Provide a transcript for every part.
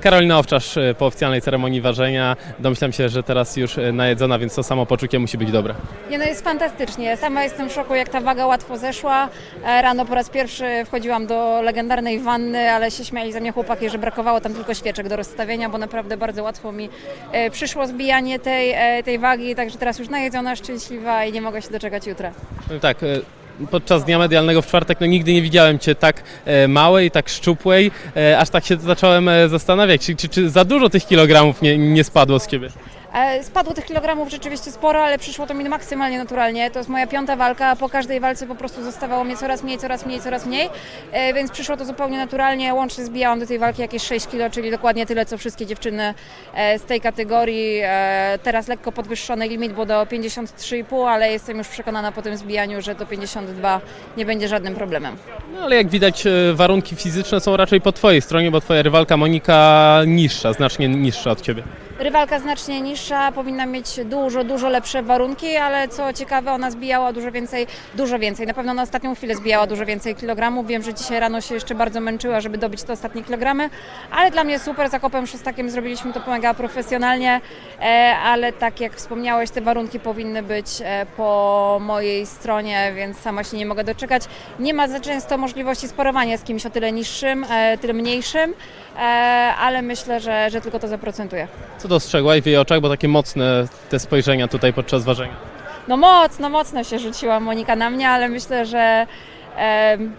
Karolina Owczarz e, po oficjalnej ceremonii ważenia. Domyślam się, że teraz już e, najedzona, więc to samo poczucie musi być dobre. Nie, no jest fantastycznie. Sama jestem w szoku, jak ta waga łatwo zeszła. E, Rano po raz pierwszy wchodziłam do legendarnej wanny, ale się śmiali ze mnie chłopaki, że brakowało tam tylko świeczek do rozstawienia, bo naprawdę bardzo łatwo mi przyszło zbijanie tej, tej wagi, także teraz już najedzona, szczęśliwa i nie mogę się doczekać jutra. Tak, podczas dnia medialnego w czwartek no, nigdy nie widziałem Cię tak e, małej, tak szczupłej, e, aż tak się zacząłem e, zastanawiać, czy, czy, czy za dużo tych kilogramów nie, nie spadło z Ciebie. E, Spadło tych kilogramów rzeczywiście sporo, ale przyszło to mi maksymalnie naturalnie. To jest moja piąta walka, a po każdej walce po prostu zostawało mnie coraz mniej, coraz mniej, coraz mniej, E, więc przyszło to zupełnie naturalnie. Łącznie zbijałam do tej walki jakieś 6 kilo, czyli dokładnie tyle, co wszystkie dziewczyny e, z tej kategorii. Teraz lekko podwyższony limit, bo do 53,5, ale jestem już przekonana po tym zbijaniu, że do 52 nie będzie żadnym problemem. No ale jak widać, warunki fizyczne są raczej po Twojej stronie, bo Twoja rywalka Monika niższa, znacznie niższa od Ciebie. Rywalka znacznie niższa, powinna mieć dużo, dużo lepsze warunki, ale co ciekawe, ona zbijała dużo więcej, dużo więcej. Na pewno na ostatnią chwilę zbijała dużo więcej kilogramów. Wiem, że dzisiaj rano się jeszcze bardzo męczyła, żeby dobić te ostatnie kilogramy, ale dla mnie super. Z Akopem Szostakiem zrobiliśmy to mega profesjonalnie, e, ale tak jak wspomniałeś, te warunki powinny być e, po mojej stronie, więc sama się nie mogę doczekać. Nie ma za często możliwości sparowania z kimś o tyle niższym, e, tyle mniejszym, ale myślę, że, że tylko to zaprocentuje. Co dostrzegłaś w jej oczach, bo takie mocne te spojrzenia tutaj podczas ważenia. No mocno, mocno się rzuciła Monika na mnie, ale myślę, że em,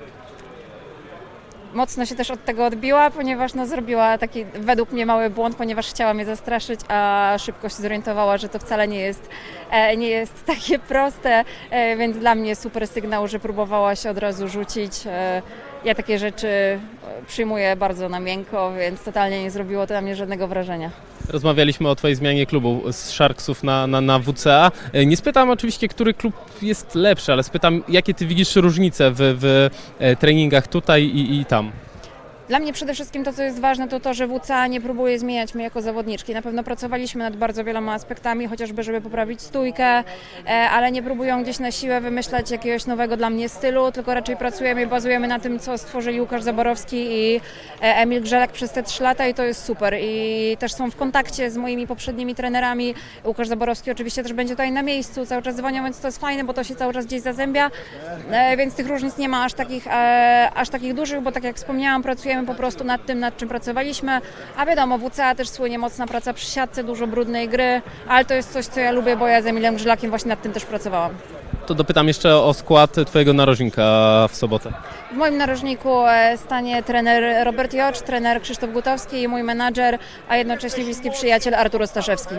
mocno się też od tego odbiła, ponieważ no, zrobiła taki według mnie mały błąd, ponieważ chciała mnie zastraszyć, a szybko się zorientowała, że to wcale nie jest, e, nie jest takie proste, e, więc dla mnie super sygnał, że próbowała się od razu rzucić. E, ja takie rzeczy e, przyjmuję bardzo na miękko, więc totalnie nie zrobiło to na mnie żadnego wrażenia. Rozmawialiśmy o Twojej zmianie klubu z Sharksów na, na, na WCA. E, Nie spytam oczywiście, który klub jest lepszy, ale spytam, jakie Ty widzisz różnice w, w e, treningach tutaj i, i tam. Dla mnie przede wszystkim to, co jest ważne, to to, że WCA nie próbuje zmieniać mnie jako zawodniczki. Na pewno pracowaliśmy nad bardzo wieloma aspektami, chociażby, żeby poprawić stójkę, e, ale nie próbują gdzieś na siłę wymyślać jakiegoś nowego dla mnie stylu, tylko raczej pracujemy i bazujemy na tym, co stworzyli Łukasz Zaborowski i e, Emil Grzelak przez te trzy lata i to jest super. I też są w kontakcie z moimi poprzednimi trenerami. Łukasz Zaborowski oczywiście też będzie tutaj na miejscu, cały czas dzwonią, więc to jest fajne, bo to się cały czas gdzieś zazębia, e, więc tych różnic nie ma aż takich, aż takich dużych, bo tak jak wspomniałam, pracujemy po prostu nad tym, nad czym pracowaliśmy, a wiadomo, WCA też słynie mocna praca przy siatce, dużo brudnej gry, ale to jest coś, co ja lubię, bo ja z Emilem Grzelakiem właśnie nad tym też pracowałam. To dopytam jeszcze o skład Twojego narożnika w sobotę. W moim narożniku e, stanie trener Robert Jocz, trener Krzysztof Gutowski i mój menadżer, a jednocześnie bliski przyjaciel Artur Ostaszewski.